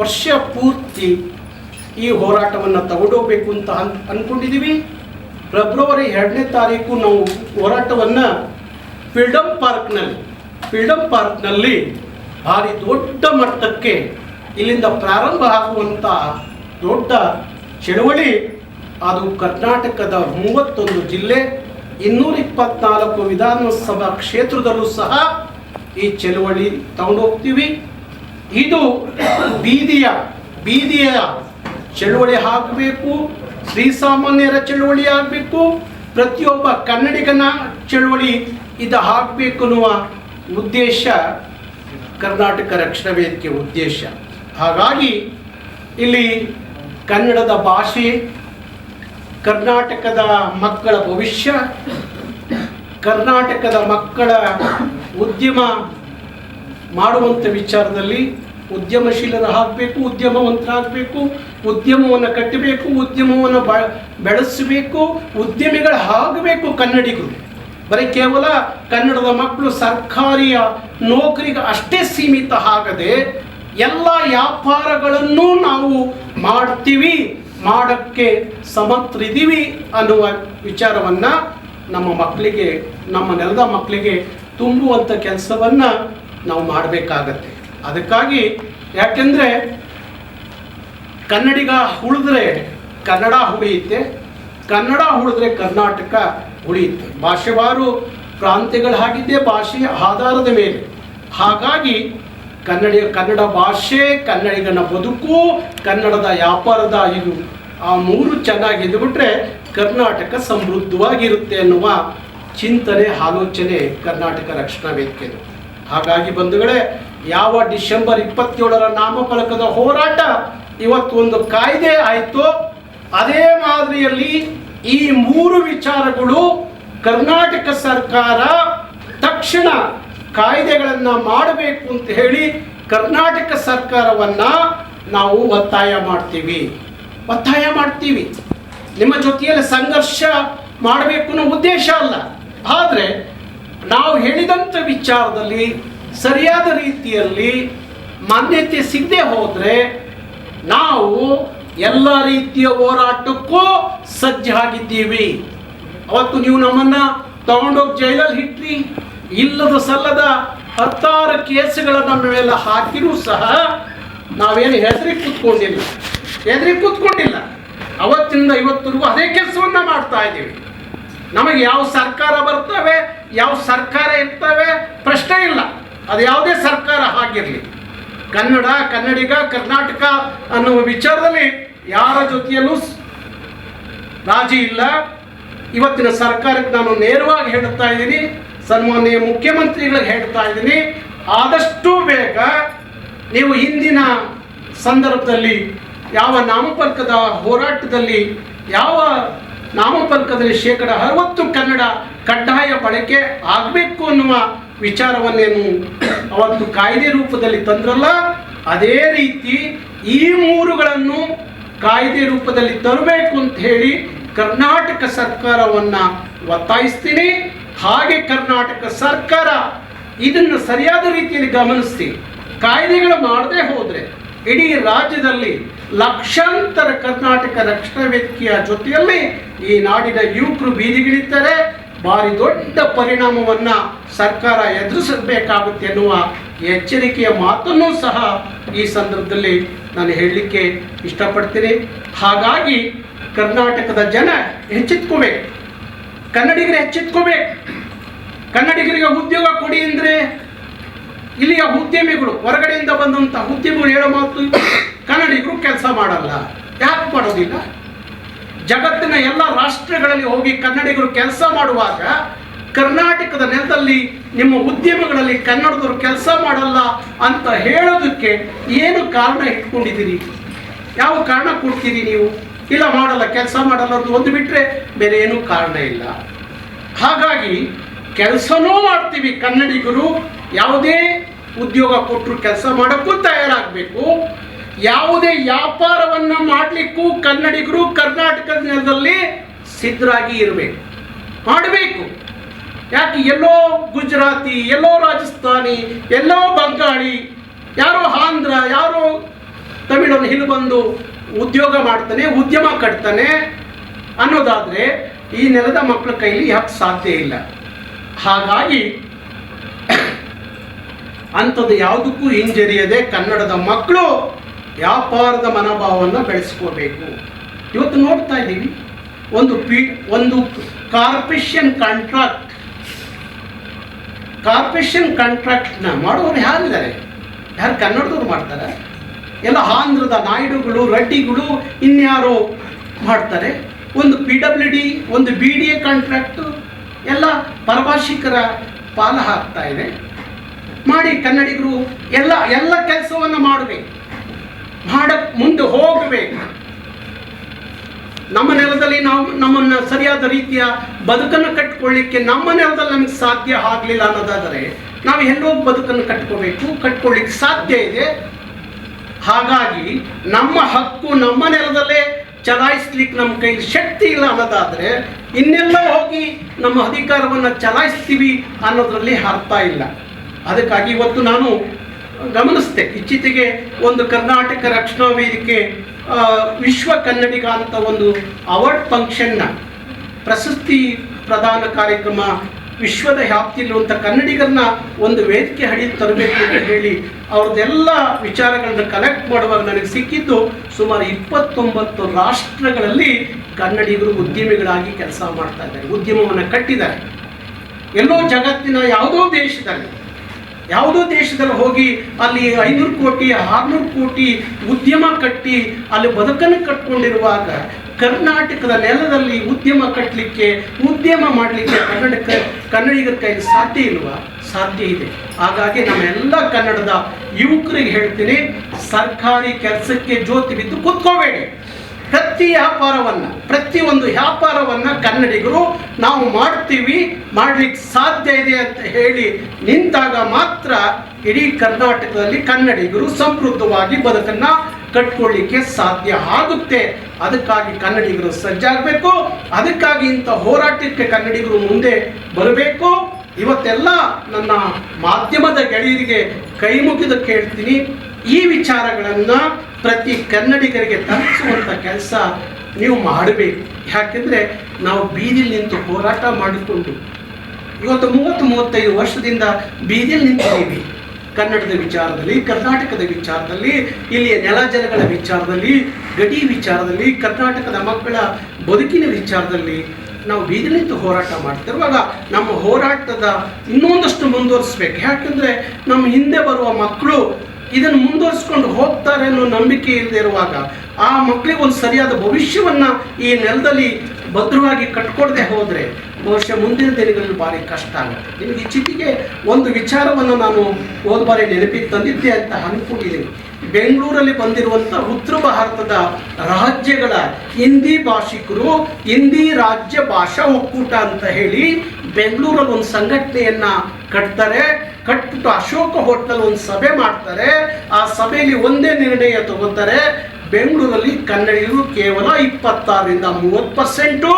ವರ್ಷ ಪೂರ್ತಿ ಈ ಹೋರಾಟವನ್ನು ತಗೊಂಡೋಗ್ಬೇಕು ಅಂತ ಅನ್ ಅಂದ್ಕೊಂಡಿದ್ದೀವಿ ಫೆಬ್ರವರಿ ಎರಡನೇ ತಾರೀಕು ನಾವು ಹೋರಾಟವನ್ನು ಫ್ರೀಡಮ್ ಪಾರ್ಕ್ನಲ್ಲಿ ಫ್ರೀಡಮ್ ಪಾರ್ಕ್ನಲ್ಲಿ ಭಾರಿ ದೊಡ್ಡ ಮಟ್ಟಕ್ಕೆ ಇಲ್ಲಿಂದ ಪ್ರಾರಂಭ ಆಗುವಂಥ ದೊಡ್ಡ ಚಳವಳಿ ಅದು ಕರ್ನಾಟಕದ ಮೂವತ್ತೊಂದು ಜಿಲ್ಲೆ, ಇನ್ನೂರ ಇಪ್ಪತ್ನಾಲ್ಕು ವಿಧಾನಸಭಾ ಕ್ಷೇತ್ರದಲ್ಲೂ ಸಹ ಈ ಚಳವಳಿ ತಗೊಂಡೋಗ್ತೀವಿ. ಇದು ಬೀದಿಯ ಬೀದಿಯ ಚಳುವಳಿ ಆಗಬೇಕು ಶ್ರೀಸಾಮಾನ್ಯರ ಚಳುವಳಿ ಆಗಬೇಕು, ಪ್ರತಿಯೊಬ್ಬ ಕನ್ನಡಿಗನ ಚಳುವಳಿ ಇದು ಆಗಬೇಕು ಅನ್ನುವ ಉದ್ದೇಶ ಕರ್ನಾಟಕ ರಕ್ಷಣಾ ವೇದಿಕೆ ಉದ್ದೇಶ. ಹಾಗಾಗಿ ಇಲ್ಲಿ ಕನ್ನಡದ ಭಾಷೆ, ಕರ್ನಾಟಕದ ಮಕ್ಕಳ ಭವಿಷ್ಯ, ಕರ್ನಾಟಕದ ಮಕ್ಕಳ ಉದ್ಯಮ ಮಾಡುವಂಥ ವಿಚಾರದಲ್ಲಿ ಉದ್ಯಮಶೀಲರಾಗಬೇಕು ಉದ್ಯಮವಂತರಾಗಬೇಕು, ಉದ್ಯಮವನ್ನು ಕಟ್ಟಬೇಕು, ಉದ್ಯಮವನ್ನು ಬೆಳೆಸಬೇಕು, ಉದ್ಯಮಿಗಳು ಆಗಬೇಕು ಕನ್ನಡಿಗರು. ಬರೀ ಕೇವಲ ಕನ್ನಡದ ಮಕ್ಕಳು ಸರ್ಕಾರಿಯ ನೌಕರಿಗೆ ಅಷ್ಟೇ ಸೀಮಿತ ಆಗದೆ ಎಲ್ಲ ವ್ಯಾಪಾರಗಳನ್ನು ನಾವು ಮಾಡ್ತೀವಿ, ಮಾಡೋಕ್ಕೆ ಸಮರ್ಥರಿದ್ದೀವಿ ಅನ್ನುವ ವಿಚಾರವನ್ನು ನಮ್ಮ ಮಕ್ಕಳಿಗೆ, ನಮ್ಮ ನೆಲದ ಮಕ್ಕಳಿಗೆ ತುಂಬುವಂಥ ಕೆಲಸವನ್ನು ನಾವು ಮಾಡಬೇಕಾಗತ್ತೆ. ಅದಕ್ಕಾಗಿ ಯಾಕೆಂದರೆ ಕನ್ನಡಿಗ ಉಳಿದ್ರೆ ಕನ್ನಡ ಉಳಿಯುತ್ತೆ, ಕನ್ನಡ ಉಳಿದ್ರೆ ಕರ್ನಾಟಕ ಉಳಿಯುತ್ತೆ. ಭಾಷೆವಾರು ಪ್ರಾಂತ್ಯಗಳಾಗಿದ್ದೇ ಭಾಷೆಯ ಆಧಾರದ ಮೇಲೆ. ಹಾಗಾಗಿ ಕನ್ನಡ ಕನ್ನಡ ಭಾಷೆ, ಕನ್ನಡಿಗನ ಬದುಕು, ಕನ್ನಡದ ವ್ಯಾಪಾರದ ಇದು ಆ ಮೂರು ಚೆನ್ನಾಗಿ ಇದ್ಬಿಟ್ರೆ ಕರ್ನಾಟಕ ಸಮೃದ್ಧವಾಗಿರುತ್ತೆ ಅನ್ನುವ ಚಿಂತನೆ, ಆಲೋಚನೆ ಕರ್ನಾಟಕ ರಕ್ಷಣಾ ವೇದಿಕೆ ಹಾಗಾಗಿ ಬಂಧುಗಳೇ ಯಾವ ಡಿಸೆಂಬರ್ ಇಪ್ಪತ್ತೇಳರ ನಾಮಫಲಕದ ಹೋರಾಟ ಇವತ್ತು ಒಂದು ಕಾಯ್ದೆ ಆಯಿತು, ಅದೇ ಮಾದರಿಯಲ್ಲಿ ಈ ಮೂರು ವಿಚಾರಗಳು ಕರ್ನಾಟಕ ಸರ್ಕಾರ ತಕ್ಷಣ ಕಾಯ್ದೆಗಳನ್ನು ಮಾಡಬೇಕು ಅಂತ ಹೇಳಿ ಕರ್ನಾಟಕ ಸರ್ಕಾರವನ್ನ ನಾವು ಒತ್ತಾಯ ಮಾಡ್ತೀವಿ. ಒತ್ತಾಯ ಮಾಡ್ತೀವಿ. ನಿಮ್ಮ ಜೊತೆಯಲ್ಲಿ ಸಂಘರ್ಷ ಮಾಡಬೇಕು ಅನ್ನೋ ಉದ್ದೇಶ ಅಲ್ಲ. ಆದರೆ ನಾವು ಹೇಳಿದಂಥ ವಿಚಾರದಲ್ಲಿ ಸರಿಯಾದ ರೀತಿಯಲ್ಲಿ ಮಾನ್ಯತೆ ಸಿಗದೆ ಹೋದರೆ ನಾವು ಎಲ್ಲ ರೀತಿಯ ಹೋರಾಟಕ್ಕೂ ಸಜ್ಜಾಗಿದ್ದೀವಿ ಅವತ್ತು ನೀವು ನಮ್ಮನ್ನ ತಗೊಂಡೋಗಿ ಜೈಲಲ್ಲಿ ಇಟ್ರಿ. ಇಲ್ಲದ ಸಲ್ಲದ ಹತ್ತಾರು ಕೇಸ್ಗಳ ನಮ್ಮ ಮೇಲೆ ಹಾಕಿರೂ ಸಹ ನಾವೇನು ಹೆದರಿ ಕೂತ್ಕೊಂಡಿಲ್ಲ. ಹೆದರಿ ಕೂತ್ಕೊಂಡಿಲ್ಲ. ಅವತ್ತಿಂದ ಇವತ್ತಿಗೂ ಅದೇ ಕೆಲಸವನ್ನ ಮಾಡ್ತಾ ಇದ್ದೀವಿ. ನಮಗೆ ಯಾವ ಸರ್ಕಾರ ಬರ್ತವೆ, ಯಾವ ಸರ್ಕಾರ ಇರ್ತವೆ ಪ್ರಶ್ನೆ ಇಲ್ಲ. ಅದು ಯಾವುದೇ ಸರ್ಕಾರ ಆಗಿರಲಿ ಕನ್ನಡ, ಕನ್ನಡಿಗ, ಕರ್ನಾಟಕ ಅನ್ನುವ ವಿಚಾರದಲ್ಲಿ ಯಾರ ಜೊತೆಯಲ್ಲೂ ರಾಜಿ ಇಲ್ಲ. ಇವತ್ತಿನ ಸರ್ಕಾರಕ್ಕೆ ನಾನು ನೇರವಾಗಿ ಹೇಳ್ತಾ ಇದ್ದೀನಿ. ಸನ್ಮಾನ್ಯ ಮುಖ್ಯಮಂತ್ರಿಗಳಿಗೆ ಹೇಳ್ತಾ ಇದ್ದೀನಿ. ಆದಷ್ಟು ಬೇಗ ನೀವು ಹಿಂದಿನ ಸಂದರ್ಭದಲ್ಲಿ ಯಾವ ನಾಮಫಲಕದ ಹೋರಾಟದಲ್ಲಿ, ಯಾವ ನಾಮಫಲಕದಲ್ಲಿ ಶೇಕಡ ಅರವತ್ತು ಕನ್ನಡ ಕಡ್ಡಾಯ ಬಳಕೆ ಆಗಬೇಕು ಅನ್ನುವ ವಿಚಾರವನ್ನೇನು ಅವತ್ತು ಕಾಯ್ದೆ ರೂಪದಲ್ಲಿ ತಂದ್ರಲ್ಲ, ಅದೇ ರೀತಿ ಈ ಮೂರುಗಳನ್ನು ಕಾಯ್ದೆ ರೂಪದಲ್ಲಿ ತರಬೇಕು ಅಂತ ಹೇಳಿ ಕರ್ನಾಟಕ ಸರ್ಕಾರವನ್ನ ಒತ್ತಾಯಿಸ್ತೀನಿ. ಹಾಗೆ ಕರ್ನಾಟಕ ಸರ್ಕಾರ ಇದನ್ನು ಸರಿಯಾದ ರೀತಿಯಲ್ಲಿ ಗಮನಿಸಿ ಕಾಯ್ದೆಗಳು ಮಾಡದೇ ಹೋದರೆ ಇಡೀ ರಾಜ್ಯದಲ್ಲಿ ಲಕ್ಷಾಂತರ ಕರ್ನಾಟಕ ರಕ್ಷಣಾ ವೇದಿಕೆಯ ಜೊತೆಯಲ್ಲಿ ಈ ನಾಡಿನ ಯುವಕರು ಬೀದಿಗಿಳಿತಾರೆ. ಭಾರಿ ದೊಡ್ಡ ಪರಿಣಾಮವನ್ನ ಸರ್ಕಾರ ಎದುರಿಸಬೇಕಾಗುತ್ತೆ ಎನ್ನುವ ಎಚ್ಚರಿಕೆಯ ಮಾತನ್ನು ಸಹ ಈ ಸಂದರ್ಭದಲ್ಲಿ ನಾನು ಹೇಳಲಿಕ್ಕೆ ಇಷ್ಟಪಡ್ತೀನಿ. ಹಾಗಾಗಿ ಕರ್ನಾಟಕದ ಜನ ಹೆಚ್ಚೆತ್ಕೋಬೇಕು ಕನ್ನಡಿಗರು ಹೆಚ್ಚೆತ್ಕೋಬೇಕು ಕನ್ನಡಿಗರಿಗೆ ಉದ್ಯೋಗ ಕೊಡಿ ಅಂದರೆ ಇಲ್ಲಿಯ ಉದ್ಯಮಿಗಳು, ಹೊರಗಡೆಯಿಂದ ಬಂದಂಥ ಉದ್ಯಮಿಗಳು ಹೇಳೋ ಮಾತು, ಕನ್ನಡಿಗರು ಕೆಲಸ ಮಾಡಲ್ಲ. ಯಾಕೆ ಮಾಡೋದಿಲ್ಲ? ಜಗತ್ತಿನ ಎಲ್ಲ ರಾಷ್ಟ್ರಗಳಲ್ಲಿ ಹೋಗಿ ಕನ್ನಡಿಗರು ಕೆಲಸ ಮಾಡುವಾಗ ಕರ್ನಾಟಕದ ನೆಲದಲ್ಲಿ ನಿಮ್ಮ ಉದ್ಯಮಗಳಲ್ಲಿ ಕನ್ನಡದವರು ಕೆಲಸ ಮಾಡಲ್ಲ ಅಂತ ಹೇಳೋದಕ್ಕೆ ಏನು ಕಾರಣ ಇಟ್ಕೊಂಡಿದ್ದೀರಿ? ಯಾವ ಕಾರಣ ಕೊಡ್ತೀರಿ ನೀವು? ಇಲ್ಲ ಮಾಡಲ್ಲ, ಕೆಲಸ ಮಾಡಲ್ಲ ಅಂತ ಒಂದು ಬಿಟ್ಟರೆ ಬೇರೆ ಏನೂ ಕಾರಣ ಇಲ್ಲ. ಹಾಗಾಗಿ ಕೆಲಸನೂ ಮಾಡ್ತೀವಿ ಕನ್ನಡಿಗರು, ಯಾವುದೇ ಉದ್ಯೋಗ ಕೊಟ್ಟರು ಕೆಲಸ ಮಾಡೋಕ್ಕೂ ತಯಾರಾಗಬೇಕು. ಯಾವುದೇ ವ್ಯಾಪಾರವನ್ನು ಮಾಡಲಿಕ್ಕೂ ಕನ್ನಡಿಗರು ಕರ್ನಾಟಕದ ನೆಲದಲ್ಲಿ ಸಿದ್ಧರಾಗಿ ಇರಬೇಕು. ಮಾಡಬೇಕು. ಯಾಕೆ ಎಲ್ಲೋ ಗುಜರಾತಿ, ಎಲ್ಲೋ ರಾಜಸ್ಥಾನಿ, ಎಲ್ಲೋ ಬಂಗಾಳಿ, ಯಾರೋ ಆಂಧ್ರ, ಯಾರೋ ತಮಿಳನ್ನು ಇಲ್ಲಿ ಬಂದು ಉದ್ಯೋಗ ಮಾಡ್ತಾನೆ, ಉದ್ಯಮ ಕಟ್ತಾನೆ ಅನ್ನೋದಾದರೆ ಈ ನೆಲದ ಮಕ್ಕಳ ಕೈಲಿ ಯಾಕೆ ಸಾಧ್ಯ ಇಲ್ಲ? ಹಾಗಾಗಿ ಅಂಥದ್ದು ಯಾವುದಕ್ಕೂ ಹಿಂಜರಿಯದೆ ಕನ್ನಡದ ಮಕ್ಕಳು ವ್ಯಾಪಾರದ ಮನೋಭಾವವನ್ನು ಬೆಳೆಸ್ಕೋಬೇಕು. ಇವತ್ತು ನೋಡ್ತಾ ಇದ್ದೀವಿ, ಒಂದು ಪಿ, ಒಂದು ಕಾರ್ಪೊರೇಷನ್ ಕಾಂಟ್ರಾಕ್ಟ್. ಕಾರ್ಪೊರೇಷನ್ ಕಾಂಟ್ರಾಕ್ಟ್ನ ಮಾಡೋರು ಯಾರಿದ್ದಾರೆ? ಯಾರು ಕನ್ನಡದವ್ರು ಮಾಡ್ತಾರೆ? ಎಲ್ಲ ಆಂಧ್ರದ ನಾಯ್ಡುಗಳು, ರೆಡ್ಡಿಗಳು ಇನ್ಯಾರೋ ಮಾಡ್ತಾರೆ. ಒಂದು ಪಿ ಡಬ್ಲ್ಯೂ ಡಿ ಒಂದು ಬಿ ಡಿ ಎ ಕಾಂಟ್ರಾಕ್ಟು ಎಲ್ಲ ಪರಭಾಷಿಕರ ಪಾಲ ಹಾಕ್ತಾ ಇದೆ. ಮಾಡಿ ಕನ್ನಡಿಗರು ಎಲ್ಲ ಎಲ್ಲ ಕೆಲಸವನ್ನು ಮಾಡಬೇಕು. ಮಾಡಕ್ ಮುಂದೆ ಹೋಗಬೇಕು. ನಮ್ಮ ನೆಲದಲ್ಲಿ ನಾವು ನಮ್ಮನ್ನು ಸರಿಯಾದ ರೀತಿಯ ಬದುಕನ್ನು ಕಟ್ಕೊಳ್ಳಿಕ್ಕೆ ನಮ್ಮ ನೆಲದಲ್ಲಿ ನಮಗೆ ಸಾಧ್ಯ ಆಗಲಿಲ್ಲ ಅನ್ನೋದಾದರೆ ನಾವು ಎಲ್ಲೋ ಬದುಕನ್ನು ಕಟ್ಕೋಬೇಕು, ಕಟ್ಕೊಳ್ಳಿಕ್ಕೆ ಸಾಧ್ಯ ಇದೆ. ಹಾಗಾಗಿ ನಮ್ಮ ಹಕ್ಕು ನಮ್ಮ ನೆಲದಲ್ಲೇ ಚಲಾಯಿಸ್ಲಿಕ್ಕೆ ನಮ್ಮ ಕೈಲಿ ಶಕ್ತಿ ಇಲ್ಲ ಅನ್ನೋದಾದರೆ ಇನ್ನೆಲ್ಲ ಹೋಗಿ ನಮ್ಮ ಅಧಿಕಾರವನ್ನು ಚಲಾಯಿಸ್ತೀವಿ ಅನ್ನೋದರಲ್ಲಿ ಅರ್ಥ ಇಲ್ಲ. ಅದಕ್ಕಾಗಿ ಇವತ್ತು ನಾನು ಗಮನಿಸ್ದೆ ಇತ್ತೀಚೆಗೆ ಒಂದು ಕರ್ನಾಟಕ ರಕ್ಷಣಾ ವೇದಿಕೆ ವಿಶ್ವ ಕನ್ನಡಿಗ ಅಂತ ಒಂದು ಅವಾರ್ಡ್ ಫಂಕ್ಷನ್ನ ಪ್ರಶಸ್ತಿ ಪ್ರದಾನ ಕಾರ್ಯಕ್ರಮ ವಿಶ್ವದ ವ್ಯಾಪ್ತಿಯಲ್ಲಿರುವಂಥ ಕನ್ನಡಿಗರನ್ನ ಒಂದು ವೇದಿಕೆ ಹಡಿ ತರಬೇಕು ಅಂತ ಹೇಳಿ ಅವ್ರದ್ದೆಲ್ಲ ವಿಚಾರಗಳನ್ನ ಕಲೆಕ್ಟ್ ಮಾಡುವಾಗ ನನಗೆ ಸಿಕ್ಕಿದ್ದು ಸುಮಾರು ಇಪ್ಪತ್ತೊಂಬತ್ತು ರಾಷ್ಟ್ರಗಳಲ್ಲಿ ಕನ್ನಡಿಗರು ಉದ್ಯಮಿಗಳಾಗಿ ಕೆಲಸ ಮಾಡ್ತಾ ಇದ್ದಾರೆ, ಉದ್ಯಮವನ್ನು ಕಟ್ಟಿದ್ದಾರೆ. ಎಲ್ಲೋ ಜಗತ್ತಿನ ಯಾವುದೋ ದೇಶದಲ್ಲಿ ಯಾವುದೋ ದೇಶದಲ್ಲಿ ಹೋಗಿ ಅಲ್ಲಿ ಐನೂರು ಕೋಟಿ, ಆರ್ನೂರು ಕೋಟಿ ಉದ್ಯಮ ಕಟ್ಟಿ ಅಲ್ಲಿ ಬದುಕನ್ನು ಕಟ್ಕೊಂಡಿರುವಾಗ ಕರ್ನಾಟಕದ ನೆಲದಲ್ಲಿ ಉದ್ಯಮ ಕಟ್ಟಲಿಕ್ಕೆ ಉದ್ಯಮ ಮಾಡಲಿಕ್ಕೆ ಕನ್ನಡಕ, ಕನ್ನಡಿಗರ ಕೈಲಿ ಸಾಧ್ಯ ಇಲ್ವಾ? ಸಾಧ್ಯ ಇದೆ. ಹಾಗಾಗಿ ನಮ್ಮೆಲ್ಲ ಕನ್ನಡದ ಯುವಕರಿಗೆ ಹೇಳ್ತೀನಿ, ಸರ್ಕಾರಿ ಕೆಲಸಕ್ಕೆ ಜ್ಯೋತಿ ಬಿದ್ದು ಕೂತ್ಕೋಬೇಡಿ. ಪ್ರತಿ ವ್ಯಾಪಾರವನ್ನ ಪ್ರತಿಯೊಂದು ವ್ಯಾಪಾರವನ್ನ ಕನ್ನಡಿಗರು ನಾವು ಮಾಡ್ತೀವಿ, ಮಾಡ್ಲಿಕ್ಕೆ ಸಾಧ್ಯ ಇದೆ ಅಂತ ಹೇಳಿ ನಿಂತಾಗ ಮಾತ್ರ ಇಡೀ ಕರ್ನಾಟಕದಲ್ಲಿ ಕನ್ನಡಿಗರು ಸಮೃದ್ಧವಾಗಿ ಬದುಕನ್ನ ಕಟ್ಕೊಳ್ಳಿಕ್ಕೆ ಸಾಧ್ಯ ಆಗುತ್ತೆ. ಅದಕ್ಕಾಗಿ ಕನ್ನಡಿಗರು ಸಜ್ಜಾಗಬೇಕು, ಅದಕ್ಕಾಗಿ ಇಂಥ ಹೋರಾಟಕ್ಕೆ ಕನ್ನಡಿಗರು ಮುಂದೆ ಬರಬೇಕು. ಇವತ್ತೆಲ್ಲ ನನ್ನ ಮಾಧ್ಯಮದ ಗೆಳೆಯರಿಗೆ ಕೈ ಮುಗಿದು ಕೇಳ್ತೀನಿ. ಈ ವಿಚಾರಗಳನ್ನು ಪ್ರತಿ ಕನ್ನಡಿಗರಿಗೆ ತಲುಪಿಸುವಂಥ ಕೆಲಸ ನೀವು ಮಾಡಬೇಕು. ಯಾಕೆಂದರೆ ನಾವು ಬೀದಿಲಿ ನಿಂತು ಹೋರಾಟ ಮಾಡಿಕೊಂಡು ಇವತ್ತು ಮೂವತ್ತು ಮೂವತ್ತೈದು ವರ್ಷದಿಂದ ಬೀದಿಲಿ ನಿಂತಿದ್ದೀವಿ. ಕನ್ನಡದ ವಿಚಾರದಲ್ಲಿ, ಕರ್ನಾಟಕದ ವಿಚಾರದಲ್ಲಿ, ಇಲ್ಲಿಯ ನೆಲ ಜಲಗಳ ವಿಚಾರದಲ್ಲಿ, ಗಡಿ ವಿಚಾರದಲ್ಲಿ, ಕರ್ನಾಟಕದ ಮಕ್ಕಳ ಬದುಕಿನ ವಿಚಾರದಲ್ಲಿ ನಾವು ಬೀದಿ ನಿಂತು ಹೋರಾಟ ಮಾಡ್ತಿರುವಾಗ ನಮ್ಮ ಹೋರಾಟದ ಇನ್ನೊಂದಷ್ಟು ಮುಂದುವರಿಸ್ಬೇಕು. ಯಾಕಂದರೆ ನಮ್ಮ ಹಿಂದೆ ಬರುವ ಮಕ್ಕಳು ಇದನ್ನು ಮುಂದುವರಿಸ್ಕೊಂಡು ಹೋಗ್ತಾರೆ ಅನ್ನೋ ನಂಬಿಕೆ ಇರುವಾಗ ಆ ಮಕ್ಕಳಿಗೆ ಒಂದು ಸರಿಯಾದ ಭವಿಷ್ಯವನ್ನ ಈ ನೆಲದಲ್ಲಿ ಭದ್ರವಾಗಿ ಕಟ್ಕೊಡದೆ ಹೋದರೆ ಬಹುಶಃ ಮುಂದಿನ ದಿನಗಳಲ್ಲಿ ಭಾರಿ ಕಷ್ಟ ಆಗುತ್ತೆ. ನಿಮಗೆ ಚಿಟಿಗೆ ಒಂದು ವಿಚಾರವನ್ನು ನಾನು ಹೋದ ಬಾರಿ ನೆನಪಿಗೆ ತಂದಿದ್ದೆ ಅಂತ ಅಂದ್ಕೊಂಡಿದ್ದೀನಿ ಬೆಂಗಳೂರಲ್ಲಿ ಬಂದಿರುವಂಥ ಉತ್ತರ ಭಾರತದ ರಾಜ್ಯಗಳ ಹಿಂದಿ ಭಾಷಿಕರು, ಹಿಂದಿ ರಾಜ್ಯ ಭಾಷಾ ಒಕ್ಕೂಟ ಅಂತ ಹೇಳಿ ಬೆಂಗಳೂರಲ್ಲಿ ಒಂದು ಸಂಘಟನೆಯನ್ನ ಕಟ್ತಾರೆ. ಕಟ್ಬಿಟ್ಟು ಅಶೋಕ ಹೋಟೆಲ್ ಒಂದು ಸಭೆ ಮಾಡ್ತಾರೆ. ಆ ಸಭೆಯಲ್ಲಿ ಒಂದೇ ನಿರ್ಣಯ ತಗೋತಾರೆ ಬೆಂಗಳೂರಲ್ಲಿ ಕನ್ನಡಿಗರು ಕೇವಲ ಇಪ್ಪತ್ತಾರರಿಂದ ಮೂವತ್ತು ಪರ್ಸೆಂಟು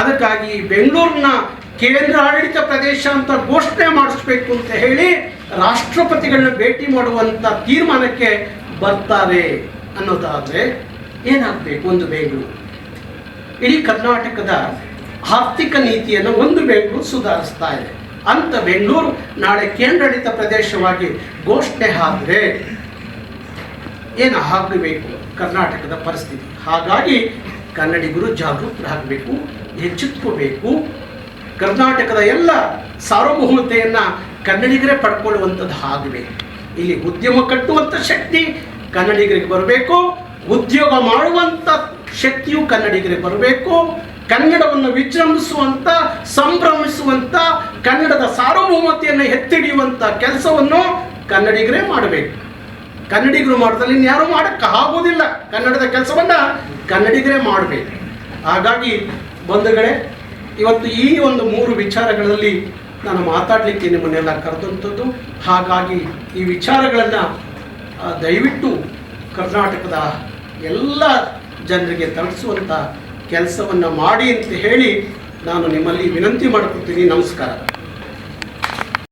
ಅದಕ್ಕಾಗಿ ಬೆಂಗಳೂರಿನ ಕೇಂದ್ರ ಆಡಳಿತ ಪ್ರದೇಶ ಅಂತ ಘೋಷಣೆ ಮಾಡಿಸ್ಬೇಕು ಅಂತ ಹೇಳಿ ರಾಷ್ಟ್ರಪತಿಗಳನ್ನ ಭೇಟಿ ಮಾಡುವಂಥ ತೀರ್ಮಾನಕ್ಕೆ ಬರ್ತಾರೆ ಅನ್ನೋದಾದರೆ ಏನಾಗಬೇಕು ಒಂದು ಬೆಂಗಳೂರು? ಇಡೀ ಕರ್ನಾಟಕದ ಆರ್ಥಿಕ ನೀತಿಯನ್ನು ಒಂದು ಬೆಂಗಳೂರು ಸುಧಾರಿಸ್ತಾ ಇದೆ. ಅಂತ ಬೆಂಗಳೂರು ನಾಳೆ ಕೇಂದ್ರಾಡಳಿತ ಪ್ರದೇಶವಾಗಿ ಘೋಷಣೆ ಆದರೆ ಏನು ಆಗಬೇಕು ಕರ್ನಾಟಕದ ಪರಿಸ್ಥಿತಿ. ಹಾಗಾಗಿ ಕನ್ನಡಿಗರು ಜಾಗೃತರಾಗಬೇಕು, ಎಚ್ಚೆತ್ಕೋಬೇಕು. ಕರ್ನಾಟಕದ ಎಲ್ಲ ಸಾರ್ವಭೌಮತೆಯನ್ನು ಕನ್ನಡಿಗರೇ ಪಡ್ಕೊಳ್ಳುವಂಥದ್ದು ಆಗಬೇಕು. ಇಲ್ಲಿ ಉದ್ಯಮ ಕಟ್ಟುವಂಥ ಶಕ್ತಿ ಕನ್ನಡಿಗರಿಗೆ ಬರಬೇಕು, ಉದ್ಯೋಗ ಮಾಡುವಂಥ ಶಕ್ತಿಯು ಕನ್ನಡಿಗರಿಗೆ ಬರಬೇಕು, ಕನ್ನಡವನ್ನು ವಿಜೃಂಭಿಸುವಂಥ ಸಂಭ್ರಮಿಸುವಂಥ ಕನ್ನಡದ ಸಾರ್ವಭೌಮತೆಯನ್ನು ಎತ್ತಿಡಿಯುವಂಥ ಕೆಲಸವನ್ನು ಕನ್ನಡಿಗರೇ ಮಾಡಬೇಕು. ಕನ್ನಡಿಗರು ಮಾಡಿದಲ್ಲಿ ಇನ್ಯಾರೂ ಮಾಡೋಕ್ಕೆ ಆಗೋದಿಲ್ಲ ಕನ್ನಡದ ಕೆಲಸವನ್ನು ಕನ್ನಡಿಗರೇ ಮಾಡಬೇಕು. ಹಾಗಾಗಿ ಬಂಧುಗಳೇ, ಇವತ್ತು ಈ ಒಂದು ಮೂರು ವಿಚಾರಗಳಲ್ಲಿ ನಾನು ಮಾತಾಡಲಿಕ್ಕೆ ನಿಮ್ಮನ್ನೆಲ್ಲ ಕರೆದಂಥದ್ದು. ಹಾಗಾಗಿ ಈ ವಿಚಾರಗಳನ್ನು ದಯವಿಟ್ಟು ಕರ್ನಾಟಕದ ಎಲ್ಲ ಜನರಿಗೆ ತಲುಪಿಸುವಂಥ ಕೆಲಸವನ್ನು ಮಾಡಿ ಅಂತ ಹೇಳಿ ನಾನು ನಿಮ್ಮಲ್ಲಿ ವಿನಂತಿ ಮಾಡ್ಕೊತೀನಿ. ನಮಸ್ಕಾರ.